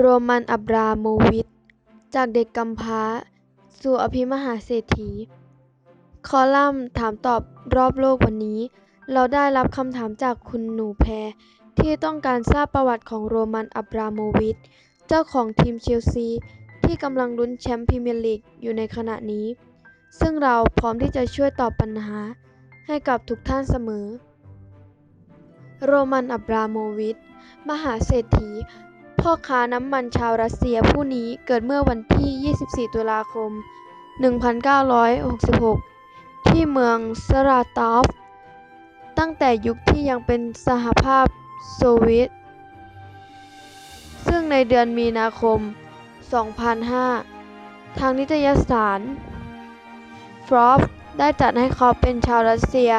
โรมันอับราโมวิช จากเด็กกำพร้า สู่อภิมหาเศรษฐี คอลัมน์ถามตอบรอบโลกวันนี้ เราได้รับคำถามจากคุณหนูแพร ที่ต้องการทราบประวัติของโรมันอับราโมวิช เจ้าของทีมเชลซี ที่กำลังลุ้นแชมป์พรีเมียร์ลีกอยู่ในขณะนี้ ซึ่งเราพร้อมที่จะช่วยตอบปัญหาให้กับทุกท่านเสมอ โรมันอับราโมวิช มหาเศรษฐี พ่อค้าน้ำมันชาวรัสเซียผู้นี้เกิดเมื่อวันที่ 24 ตุลาคม 1966 ที่เมืองสราตอฟ ตั้งแต่ยุคที่ยังเป็นสหภาพโซเวียต ซึ่งในเดือนมีนาคม 2005 ทางนิตยสาร Forbes ได้จัดให้เขาเป็นชาวรัสเซีย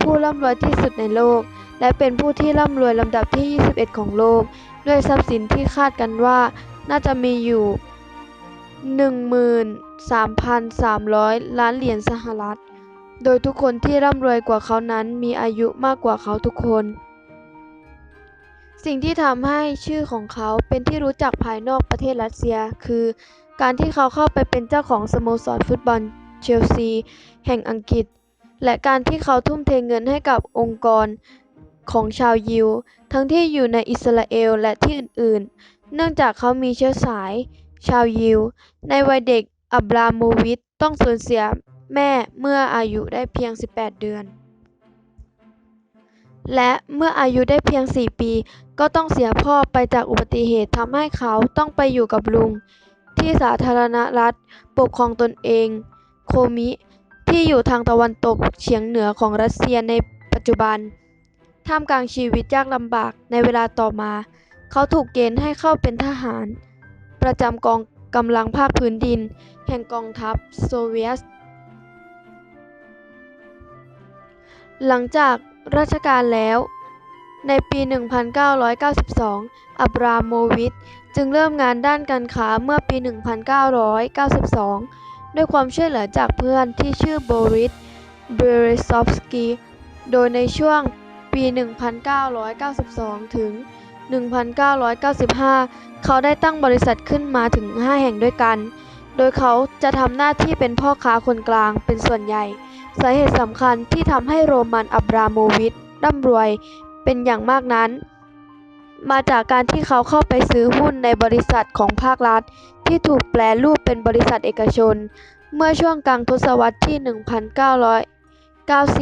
ผู้ร่ำรวยที่สุดในโลก และเป็นผู้ที่ร่ำรวยลำดับที่ 21 ของโลก ด้วยทรัพย์สินที่คาดกันว่าน่าจะมีอยู่ 13,300 ล้านเหรียญสหรัฐ โดยทุกคนที่ร่ำรวยกว่าเขานั้นมีอายุมากกว่าเขาทุกคน สิ่งที่ทำให้ชื่อของเขาเป็นที่รู้จักภายนอกประเทศรัสเซีย คือการที่เขาเข้าไปเป็นเจ้าของสโมสรฟุตบอลเชลซี แห่งอังกฤษ และการที่เขาทุ่มเทเงินให้กับองค์กร ของชาวยิว ทั้งที่อยู่ในอิสราเอลและที่อื่นๆ เนื่องจากเขามีเชื้อสาย ชาวยิว ในวัยเด็กอับราโมวิชต้องสูญเสียแม่เมื่ออายุได้เพียง 18 เดือน และเมื่ออายุได้เพียง 4 ปี ก็ต้องเสียพ่อไปจากอุบัติเหตุทำให้เขาต้องไปอยู่กับลุง ที่สาธารณรัฐปกครองตนเอง โคมิ ที่อยู่ทางตะวันตกเฉียงเหนือของรัสเซียในปัจจุบัน ท่ามกลางชีวิตยากลำบากในเวลาต่อมา เขาถูกเกณฑ์ให้เข้าเป็นทหาร ประจำกองกำลังภาคพื้นดิน แห่งกองทัพโซเวียต หลังจากราชการแล้ว ในปี 1992 อับราโมวิชจึงเริ่มงานด้านการค้าเมื่อปี 1992 ด้วยความช่วยเหลือจากเพื่อนที่ชื่อโบริส เบเรซอฟสกี โดยในช่วง ปี 1992 ถึง 1995 เขาได้ตั้งบริษัทขึ้นมาถึง 5 แห่งด้วยกัน โดยเขาจะทำหน้าที่เป็นพ่อค้าคนกลางเป็นส่วนใหญ่ สาเหตุสำคัญที่ทำให้โรมันอับราโมวิชร่ำรวยเป็นอย่างมากนั้น มาจากการที่เขาเข้าไปซื้อหุ้นในบริษัทของภาครัฐ ที่ถูกแปลรูปเป็นบริษัทเอกชน เมื่อช่วงกลางทศวรรษที่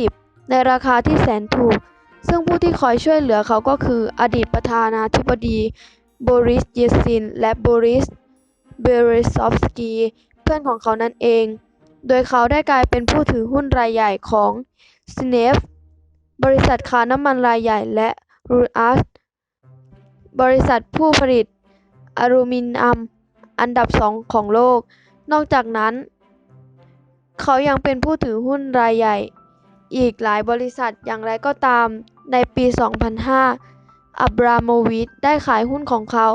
1990 ในราคาที่แสนถูก ซึ่งผู้ที่คอยช่วยเหลือเขาก็คือ อดีตประธานาธิบดีบริส เยลซิน และบริส เบเรซอฟสกี เพื่อนของเขานั่นเอง โดยเขาได้กลายเป็นผู้ถือหุ้นรายใหญ่ของซีเนฟบริษัทค้าน้ำมันรายใหญ่และรูอัสบริษัทผู้ผลิตอลูมิเนียมอันดับสองของโลก นอกจากนั้น เขายังเป็นผู้ถือหุ้นรายใหญ่ อีกหลายบริษัทอย่างไรก็ตาม ในปี 2005 อับราโมวิชได้ขายหุ้นของเขา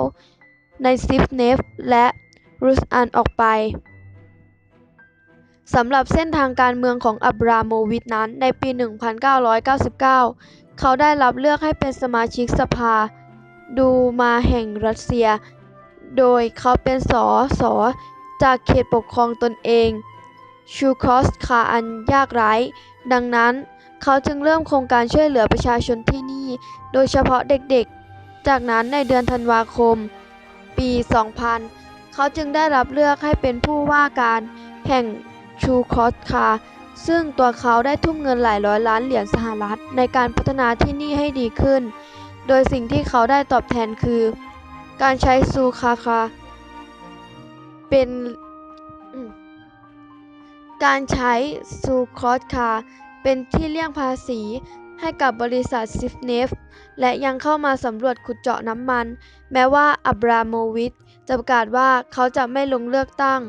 ในซิฟเนฟและรูสอันออกไปสำหรับเส้นทางการเมืองของอับราโมวิชนั้นในปี 1999 เขาได้รับเลือกให้เป็นสมาชิกสภา ดูมาแห่งรัสเซีย โดยเขาเป็นสสจากเขตปกครองตนเอง ชูคอสคาอันยากไร้ ดังนั้นเขาจึงเริ่มโครงการช่วยเหลือประชาชนที่นี่ โดยเฉพาะเด็กๆ จากนั้นในเดือนธันวาคม ปี 2000 เขาจึงได้รับเลือกให้เป็นผู้ว่าการแห่งชูคอสคา ซึ่งตัวเขาได้ทุ่มเงินหลายร้อยล้านเหรียญสหรัฐในการพัฒนาที่นี่ให้ดีขึ้น โดยสิ่งที่เขาได้ตอบแทนคือ การใช้ซูคาคา เป็น การใช้ซูคอสคาเป็นที่เลี่ยงภาษีให้กับบริษัทซิฟเนฟและยังเข้ามาสำรวจขุดเจาะน้ำมัน แม้ว่าอับราโมวิชจะประกาศว่าเขาจะไม่ลงเลือกตั้ง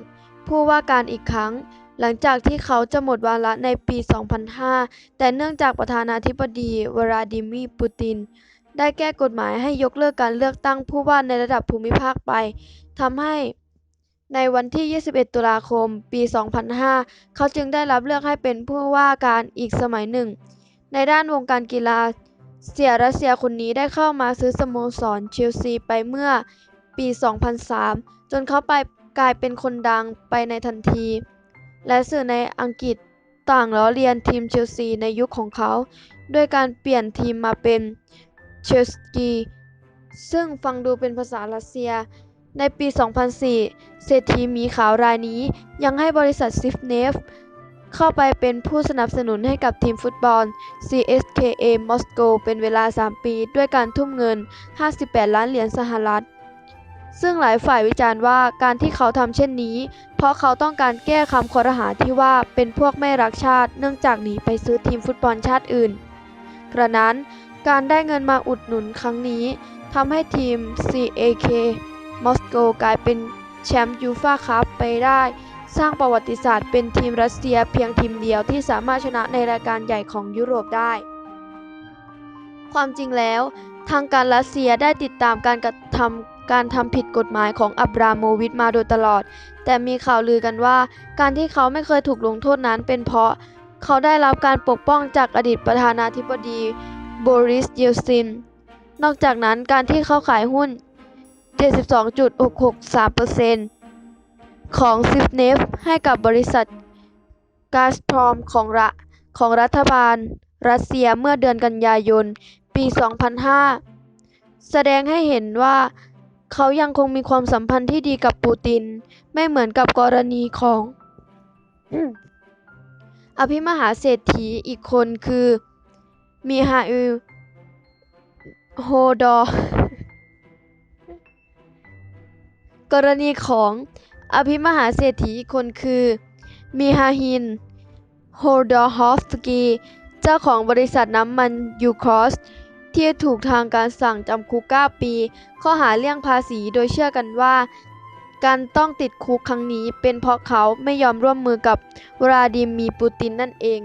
ผู้ว่าการอีกครั้ง หลังจากที่เขาจะหมดวาระในปี 2005 แต่เนื่องจากประธานาธิบดีวลาดิมีร์ปูติน ได้แก้กฎหมายให้ยกเลิกการเลือกตั้งผู้ว่าในระดับภูมิภาคไปทำให้ ในวันที่ 21 ตุลาคม ปี 2005 เขาจึงได้รับเลือกให้เป็นผู้ว่าการอีกสมัยหนึ่ง ในด้านวงการกีฬา เสียรัสเซียคนนี้ได้เข้ามาซื้อสโมสรเชลซีไปเมื่อปี 2003 จนเขาไปกลายเป็นคนดังไปในทันที และสื่อในอังกฤษต่างล้อเลียนทีมเชลซีในยุคของเขา ด้วยการเปลี่ยนทีมมาเป็นเชลสกีซึ่งฟังดูเป็นภาษารัสเซีย ในปี 2004 เศรษฐีหมีขาวรายนี้ยังให้บริษัทซิฟเนฟเข้าไปเป็นผู้สนับสนุนให้กับทีมฟุตบอล CSKA มอสโกเป็นเวลา 3 ปี ด้วยการทุ่มเงิน 58 ล้านเหรียญสหรัฐ ซึ่งหลายฝ่ายวิจารณ์ว่าการที่เขาทำเช่นนี้ เพราะเขาต้องการแก้คำคอรหาที่ว่าเป็นพวกไม่รักชาติ เนื่องจากหนีไปซื้อทีมฟุตบอลชาติอื่น กระนั้นการได้เงินมาอุดหนุนครั้งนี้ทำให้ทีม CAK มอสโกกลายเป็นแชมป์ยูฟ่าคัพไปได้ สร้างประวัติศาสตร์เป็นทีมรัสเซียเพียงทีมเดียวที่สามารถชนะในรายการใหญ่ของยุโรปได้ ความจริงแล้ว ทางการรัสเซียได้ติดตามการกระทำการทำผิดกฎหมายของอับราโมวิชมาโดยตลอด แต่มีข่าวลือกันว่า การที่เขาไม่เคยถูกลงโทษนั้นเป็นเพราะ เขาได้รับการปกป้องจากอดีตประธานาธิบดีโบริส เยลซิน นอกจากนั้นการที่เขาขายหุ้น 72.663%ของซิฟเนฟให้กับบริษัทกาสพรอมของรัฐของรัฐบาลรัสเซียเมื่อเดือนกันยายน ปี 2005 แสดงให้เห็นว่าเขายังคงมีความสัมพันธ์ที่ดีกับปูติน ไม่เหมือนกับกรณีของ อภิมหาเศรษฐีอีกคนคือ มิฮาอิล โฮดอร์ กรณีของอภิมหาเศรษฐีอีกคนคือมิฮาฮิน โฮดอฮอฟสกี เจ้าของบริษัทน้ำมันยูครอสที่ถูกทางการสั่งจำคุก 9 ปี ข้อหาเลี่ยงภาษีโดยเชื่อกันว่า การต้องติดคุกครั้งนี้เป็นเพราะเขาไม่ยอมร่วมมือกับวลาดิมีปูตินนั่นเอง